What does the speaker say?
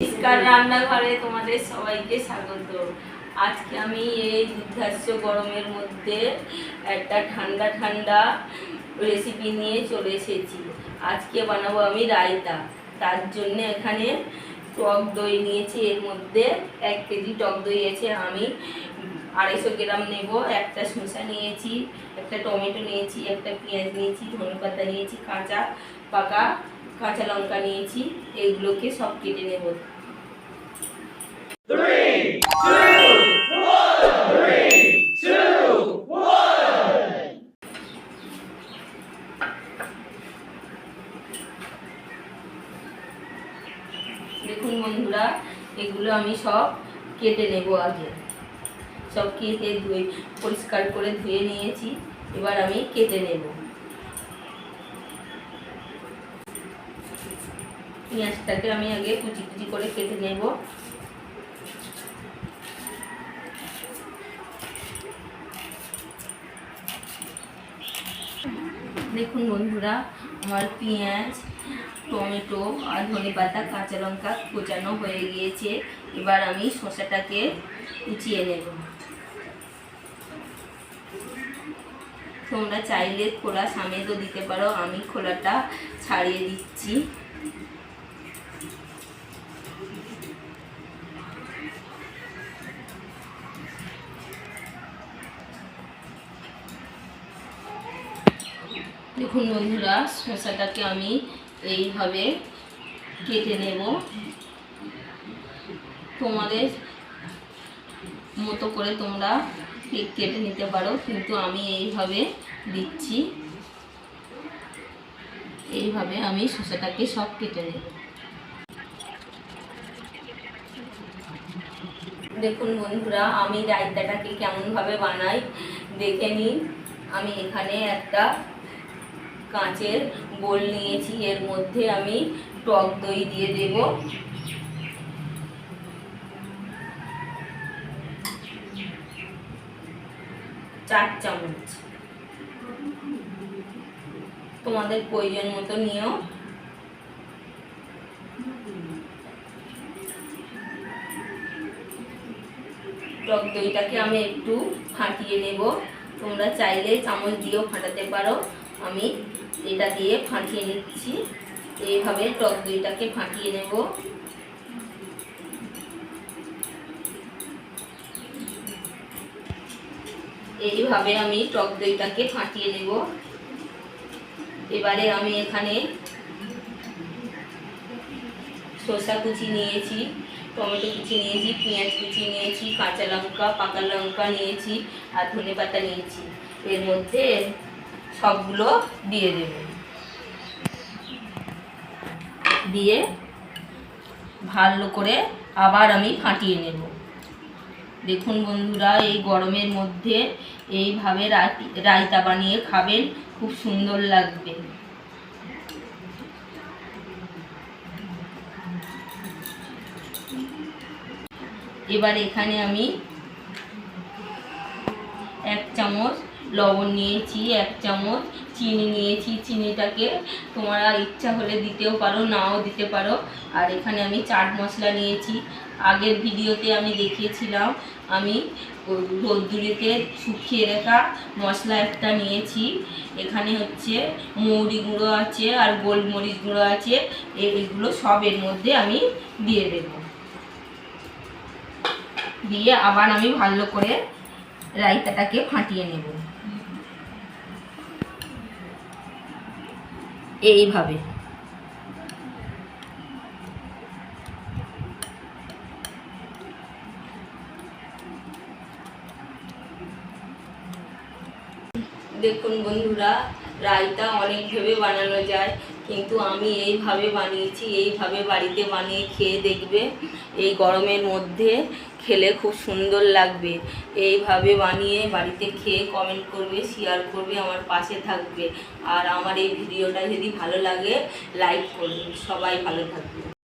রান্নাঘরে তোমাদের সবাইকে স্বাগত। আজকে আমি এই দুর্ধাস্য গরমের মধ্যে একটা ঠান্ডা ঠান্ডা রেসিপি নিয়ে চলে এসেছি। আজকে বানাবো আমি রায়তা। তার জন্য এখানে টক দই নিয়েছি। এর মধ্যে এক কেজি টক দই আছে। আমি আড়াইশো গ্রাম নেব। একটা শসা নিয়েছি, একটা টমেটো নিয়েছি, একটা পেঁয়াজ নিয়েছি ধনে পাতা নিয়েছি, কাঁচা পাকা কাঁচা লঙ্কা নিয়েছি, এইগুলোকে সব কেটে নেব। দেখুন বন্ধুরা, এগুলো আমি সব কেটে নেব আগে। সব কেটে ধুয়ে, পরিষ্কার করে ধুয়ে নিয়েছি, এবার আমি কেটে নেব। পেঁয়াজটাকে আমি আগে কুচি কুচি করে কেটে নেব। দেখুন বন্ধুরা, আমার পেঁয়াজ, টমেটো আর ধনে পাতা, কাঁচা লঙ্কা কোচানো হয়ে গিয়েছে। এবার আমি শশাটাকে কুচিয়ে নেব। তোমরা চাইলে খোলা সামেতও দিতে পারো। আমি খোলাটা ছাড়িয়ে দিচ্ছি। দেখুন বন্ধুরা, শসাটাকে আমি এইভাবে কেটে নেব। তোমাদের মতো করে তোমরা ঠিক কেটে নিতে পারো, কিন্তু আমি এইভাবে দিচ্ছি। এইভাবে আমি শসাটাকে সব কেটে নেব। দেখুন বন্ধুরা, আমি রায়তাটাকে কেমনভাবে বানাই, দেখে নিন। আমি এখানে একটা কাঁচের বোল নিয়েছি, এর মধ্যে আমি টক দই দিয়ে দেব। চার চামচ। তোমাদের প্রয়োজন মতো নিও। টক দইটাকে আমি একটু ফাটিয়ে নেব। তোমরা চাইলে চামচ দিয়েও ফাটাতে পারো। আমি এটা দিয়ে ফাটিয়ে নিচ্ছি। এইভাবে টক দইটাকে ফাটিয়ে নেব। এইভাবে আমি টক দইটাকে ফাটিয়ে নেব। এবারে আমি এখানে শসা কুচি নিয়েছি, টমেটো কুচি নিয়েছি, পেঁয়াজ কুচি নিয়েছি, কাঁচা লঙ্কা, পাকা লঙ্কা নিয়েছি আর ধনে পাতা নিয়েছি। এর মধ্যে সবগুলো দিয়ে দেব। দিয়ে ভালো করে আবার আমি ফাটিয়ে নেব। দেখুন বন্ধুরা, এই গরমের মধ্যে এইভাবে রায়তা বানিয়ে খাবেন, খুব সুন্দর লাগবে। এবার এখানে আমি এক চামচ লবণ নিয়েছি, এক চামচ চিনি নিয়েছি। চিনিটাকে তোমরা ইচ্ছা হলে দিতেও পারো, নাও দিতে পারো। আর এখানে আমি চাট মশলা নিয়েছি। আগের ভিডিওতে আমি দেখিয়েছিলাম, আমি রোদ্দুরিতে শুকিয়ে রাখা মশলা একটা নিয়েছি। এখানে হচ্ছে মৌরি গুঁড়ো আছে আর গোলমরিচ গুঁড়ো আছে। এ- এগুলো সব এর মধ্যে আমি দিয়ে দেবো। দিয়ে আবার আমি ভালো করে রায়তাটাকে ফাটিয়ে নেব। এইভাবে। দেখুন বন্ধুরা রায়তা অনেকভাবে বানানো যায়, কিন্তু আমি এইভাবে বানিয়েছি, এইভাবে বাড়িতে বানিয়ে খেয়ে দেখবে, এই গরমের মধ্যে খেলে খুব সুন্দর লাগবে। এইভাবে বানিয়ে বাড়িতে খেয়ে কমেন্ট করবে শেয়ার করবে, আমার পাশে থাকবে। আর আমার এই ভিডিওটা যদি ভালো লাগে লাইক করবে। সবাই ভালো থাকবে।